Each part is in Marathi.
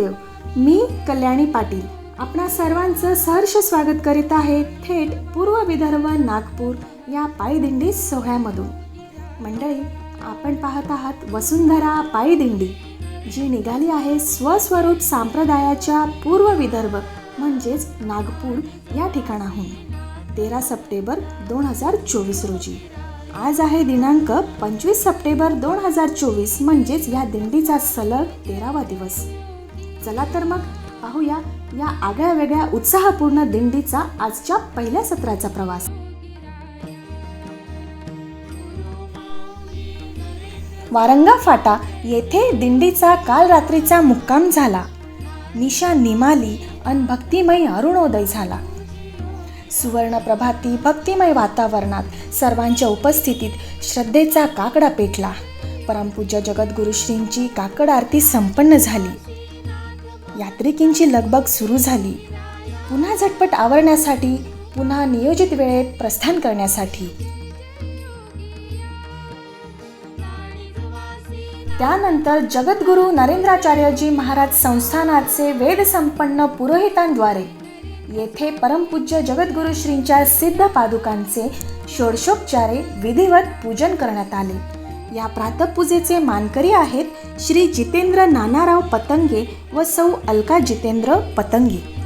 वासुदेव मी कल्याणी पाटील. आपणा सर्वांचं सहर्ष स्वागत करीत आहे थेट पूर्व विदर्भ नागपूर या पायदिंडी सोहळ्यामधून. मंडळी आपण पाहत आहात वसुंधरा पायदिंडी जी निघाली आहे स्वस्वरूप संप्रदायाच्या पूर्व विदर्भ म्हणजेच नागपूर या ठिकाणाहून तेरा सप्टेंबर दोन हजार चोवीस रोजी. आज आहे दिनांक पंचवीस सप्टेंबर दोन हजार चोवीस म्हणजेच या दिंडीचा सलग तेरावा दिवस. चला तर मग पाहूया या आगळ्या वेगळ्या उत्साहपूर्ण दिंडीचा आजच्या पहिल्या सत्राचा प्रवास. वारंगा फाटा येथे दिंडीचा काल रात्रीचा मुक्काम झाला. निशा निमाली अन भक्तिमय अरुणोदय झाला. सुवर्ण प्रभाती भक्तिमय वातावरणात सर्वांच्या उपस्थितीत श्रद्धेचा काकडा पेटला. परमपूज्य जगद्गुरु श्रींची काकड आरती संपन्न झाली. यात्रिकींची लगबग सुरू झाली. पुन्हा झटपट आवरण्यासाठी पुन्हा नियोजित वेळेत प्रस्थान करण्यासाठी. त्यानंतर जगद्गुरू नरेंद्राचार्यजी महाराज संस्थानाचे वेदसंपन्न पुरोहितांद्वारे येथे परमपूज्य जगद्गुरू श्रींच्या सिद्ध पादुकांचे षोडशोपचारे विधिवत पूजन करण्यात आले. या प्रातपूजेचे मानकरी आहेत श्री जितेंद्र नानाराव पतंगे व सौ अलका जितेंद्र पतंगे.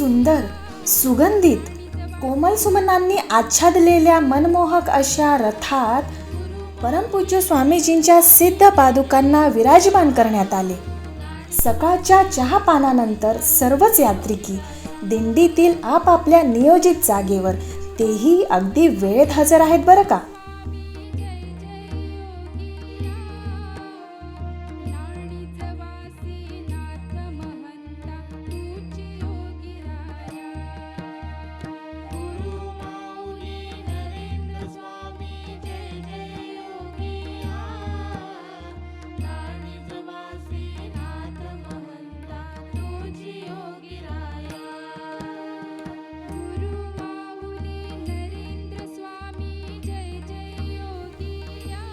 सुंदर सुगंधित कोमल सुमनांनी आच्छादलेल्या मनमोहक अशा रथात परमपूज्य स्वामीजींच्या सिद्ध पादुकांना विराजमान करण्यात आले. सकाळच्या चहापानानंतर सर्वच यात्रिकी दिंडीतील आपापल्या नियोजित जागेवर तेही अगदी वेळेत हजर आहेत बरं का?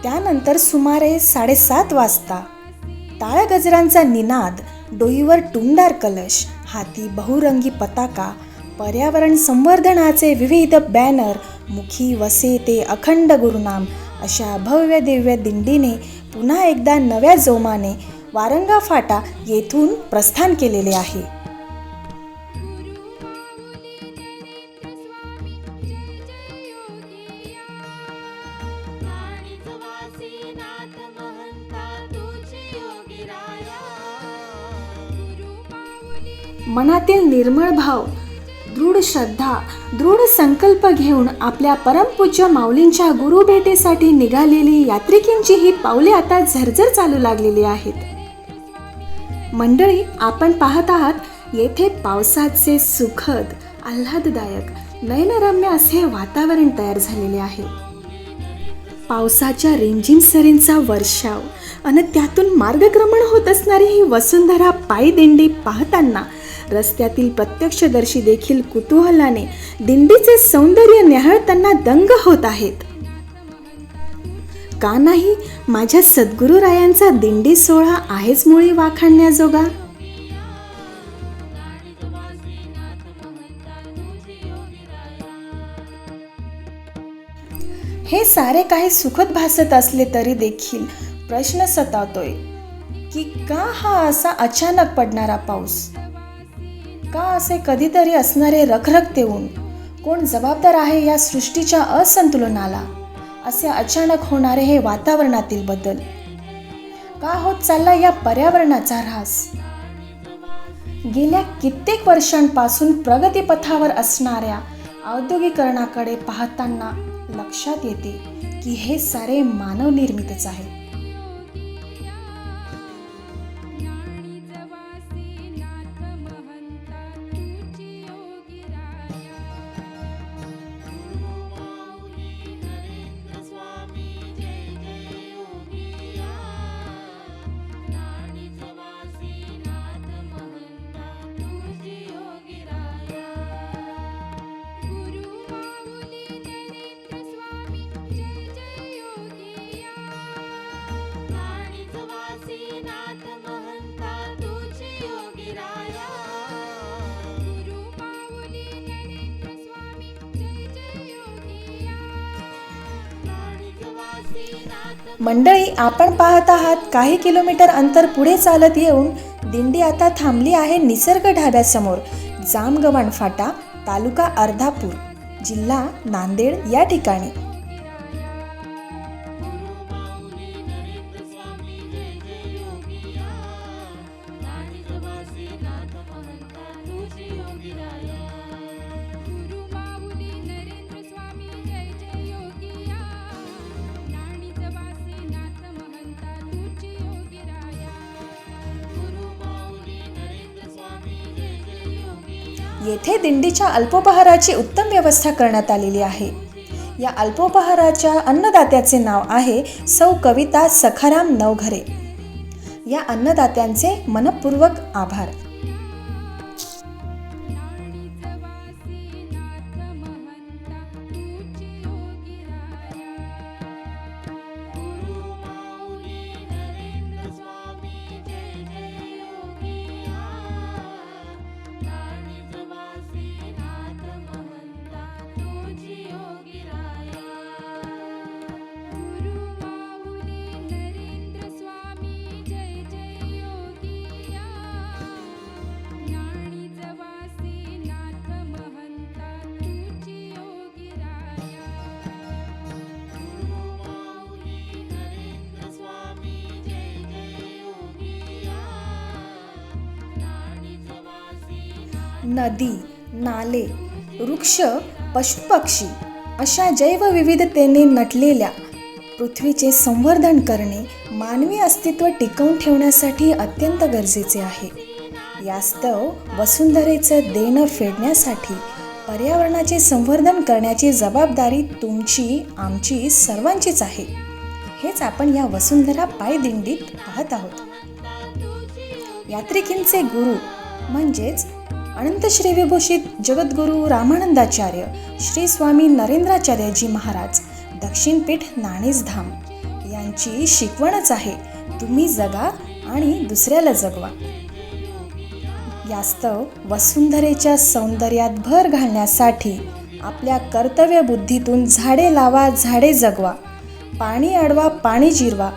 त्यानंतर सुमारे साडेसात वाजता ताळगजरांचा निनाद डोईवर टुमदार कलश हाती बहुरंगी पताका पर्यावरण संवर्धनाचे विविध बॅनर मुखी वसे ते अखंड गुरुनाम अशा भव्य दिव्य दिंडीने पुन्हा एकदा नव्या जोमाने वारंगा फाटा येथून प्रस्थान केलेले आहे. मनातील निर्मळ भाव दृढ श्रद्धा दृढ संकल्प घेऊन आपल्या परमपूज्य माऊलींच्या गुरु भेटीसाठी निघालेली यात्रिकींची ही पावले आता झरझर चालू लागलेली आहेत. मंडळी आपण पाहत आहात येथे पावसाचे सुखद आल्हाददायक नयनरम्य असे वातावरण तयार झालेले आहे. पावसाच्या रिमझिम सरींचा वर्षाव आणि त्यातून मार्गक्रमण होत असणारी ही वसुंधरा पायी दिंडी पाहताना रस्त्यातील प्रत्यक्षदर्शी देखील कुतूहलाने दिंडीचे सौंदर्य न्याहाळताना दंग होत आहेत. का नाही माझ्या सद्गुरुरायांचा दिंडी सोहळा आहेच मुळी वाखाणण्याजोगा? हे सारे काही सुखद भासत असले तरी देखील प्रश्न सतावतोय की का हा असा अचानक पडणारा पाऊस? का असे कधीतरी असणारे रखरखते ऊन कोण जबाबदार आहे या सृष्टीच्या असंतुलनाला? असे अचानक होणारे हे वातावरणातील बदल. का होत चालला या पर्यावरणाचा ऱ्हास? गेल्या कित्येक वर्षांपासून प्रगतीपथावर असणाऱ्या औद्योगिकरणाकडे पाहताना लक्षात येते की हे सारे मानवनिर्मितच आहे. मंडळी आपण पाहत आहात काही किलोमीटर अंतर पुढे चालत येऊन दिंडी आता थांबली आहे निसर्ग ढाब्यासमोर. जामगव्हाण फाटा तालुका अर्धापूर जिल्हा नांदेड या ठिकाणी. येथे दिंडीच्या अल्पोपहाराची उत्तम व्यवस्था करण्यात आलेली आहे. या अल्पोपहाराच्या अन्नदात्याचे नाव आहे सौ कविता सखाराम नवघरे. या अन्नदात्यांचे मनपूर्वक आभार. नदी नाले वृक्ष पशुपक्षी अशा जैवविविधतेने नटलेल्या पृथ्वीचे संवर्धन करणे मानवी अस्तित्व टिकवून ठेवण्यासाठी अत्यंत गरजेचे आहे. यास्तव वसुंधरेचं देणं फेडण्यासाठी पर्यावरणाचे संवर्धन करण्याची जबाबदारी तुमची आमची सर्वांचीच आहे. हेच आपण या वसुंधरा पायदिंडीत पाहत आहोत. यात्रिकींचे गुरु म्हणजेच अनंत श्री विभूषित जगद्गुरू रामानंदाचार्य श्री स्वामी नरेंद्राचार्यजी महाराज दक्षिणपीठ नाणेसधाम यांची शिकवणच आहे तुम्ही जगा आणि दुसऱ्याला जगवा. यास्तव वसुंधरेच्या सौंदर्यात भर घालण्यासाठी आपल्या कर्तव्य बुद्धीतून झाडे लावा झाडे जगवा. पाणी अडवा पाणी जिरवा.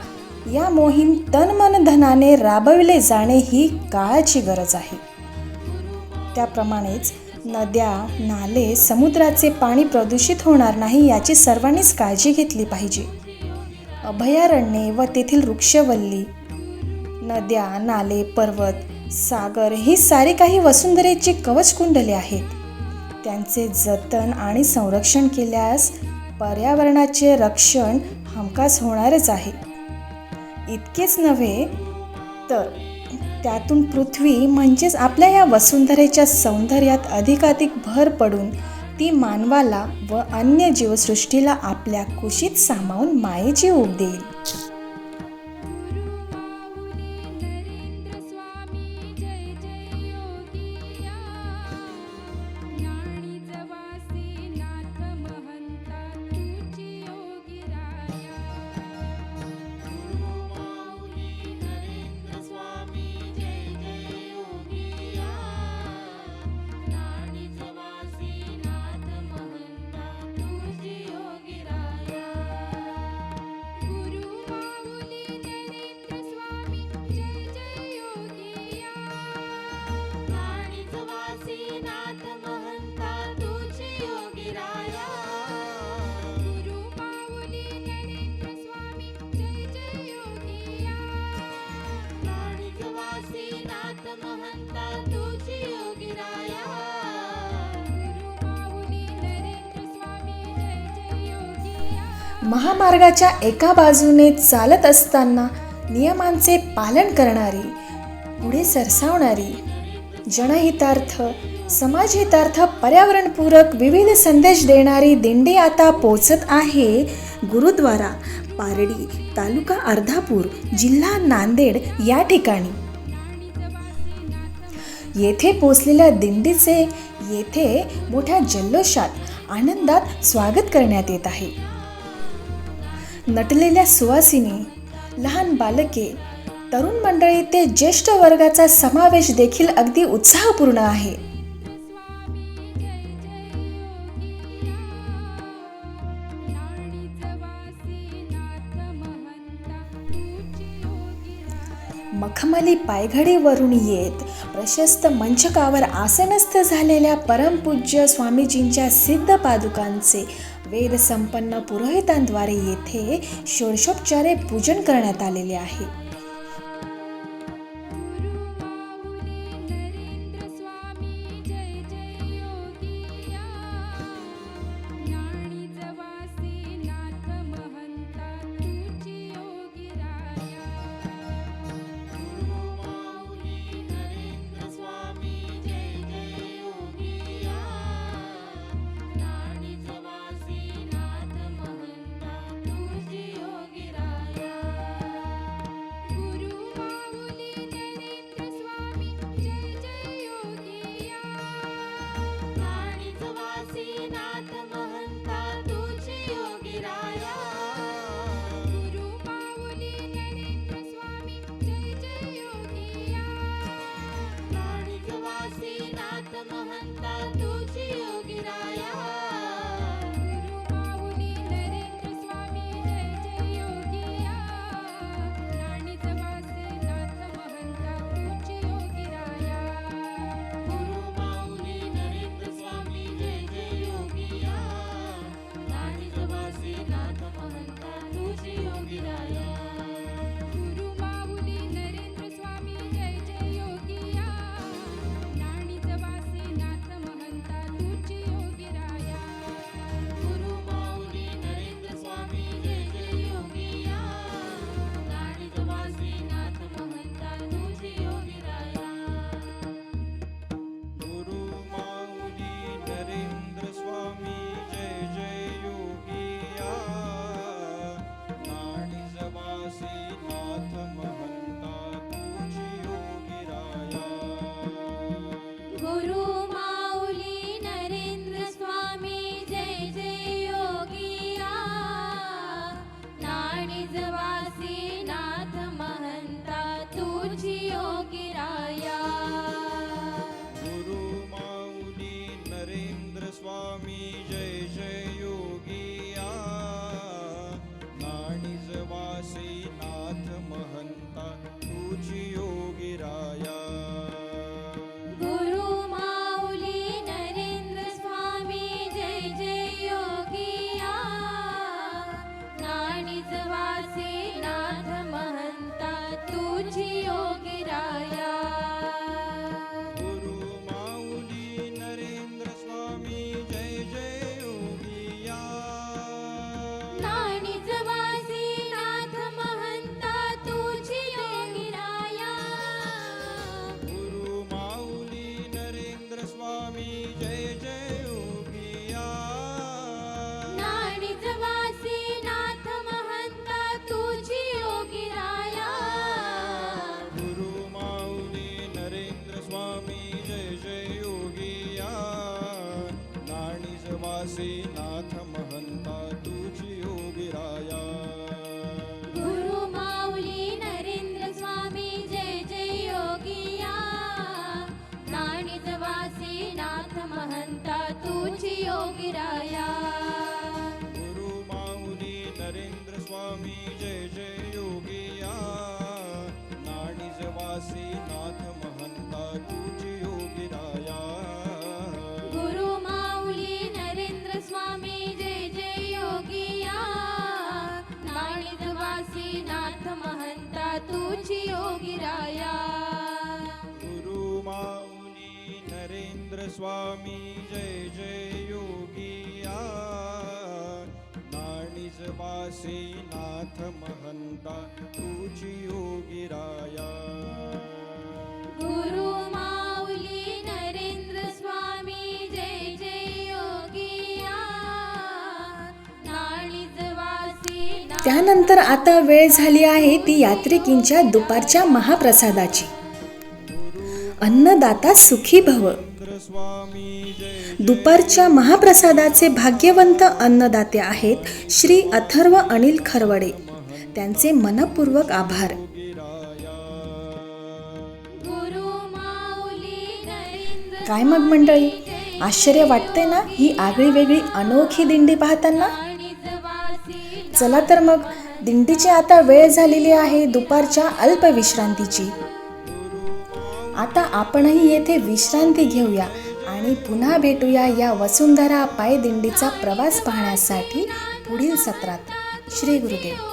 या मोहीम तन मन धनाने राबविले जाणे ही काळाची गरज आहे. त्याप्रमाणेच नद्या नाले समुद्राचे पाणी प्रदूषित होणार नाही याची सर्वांनीच काळजी घेतली पाहिजे. अभयारण्ये व तेथील वृक्षवल्ली नद्या नाले पर्वत सागर ही सारी काही वसुंधरेची कवच कुंडले आहेत. त्यांचे जतन आणि संरक्षण केल्यास पर्यावरणाचे रक्षण हमखास होणारच आहे. इतकेच नव्हे तर त्यातून पृथ्वी म्हणजेच आपल्या या वसुंधरेच्या सौंदर्यात अधिकाधिक भर पडून ती मानवाला व अन्य जीवसृष्टीला आपल्या कुशीत सामावून मायेची ऊब देईल. महामार्गाच्या एका बाजूने चालत असताना नियमांचे पालन करणारी पुढे सरसावणारी जनहितार्थ समाजहितार्थ पर्यावरणपूरक विविध संदेश देणारी दिंडी आता पोचत आहे. गुरुद्वारा पारडी तालुका अर्धापूर जिल्हा नांदेड या ठिकाणी. येथे पोचलेल्या दिंडीचे येथे मोठ्या जल्लोषात आनंदात स्वागत करण्यात येत आहे. नटलेल्या सुवासिनी लहान बालके तरुण मंडळी ते ज्येष्ठ वर्गाचा समावेश देखील अगदी उत्साहपूर्ण आहे. मखमली पायघडीवरून येत प्रशस्त मंचकावर आसनस्थ झालेल्या परमपूज्य स्वामीजींच्या सिद्ध पादुकांचे वेदसंपन्न पुरोहितांद्वारे येथे षोडशोपचारे पूजन करण्यात आलेले आहे. स्वामी जय जय योगिया नाणीज वासी नाथ महंता तुझी योगिराया गुरु माऊली नरेंद्र स्वामी जय जय योगिया नाळीज वासी त्यानंतर आता वेळ झाली आहे ती यात्रिकींच्या दुपारच्या महाप्रसादाची. अन्नदाता सुखी भव. दुपारच्या महाप्रसादाचे भाग्यवंत अन्नदाते आहेत श्री अथर्व अनिल खरवडे. त्यांचे मनपूर्वक आभार. काय मग मंडळी? आश्चर्य वाटते ना ही आगळी वेगळी अनोखी दिंडी पाहताना? चला तर मग दिंडीची आता वेळ झालेली आहे दुपारच्या अल्पविश्रांतीची. आता आपणही येथे विश्रांती घेऊया आणि पुन्हा भेटूया या वसुंधरा पायदिंडीचा प्रवास पाहण्यासाठी पुढील सत्रात. श्री गुरुदेव.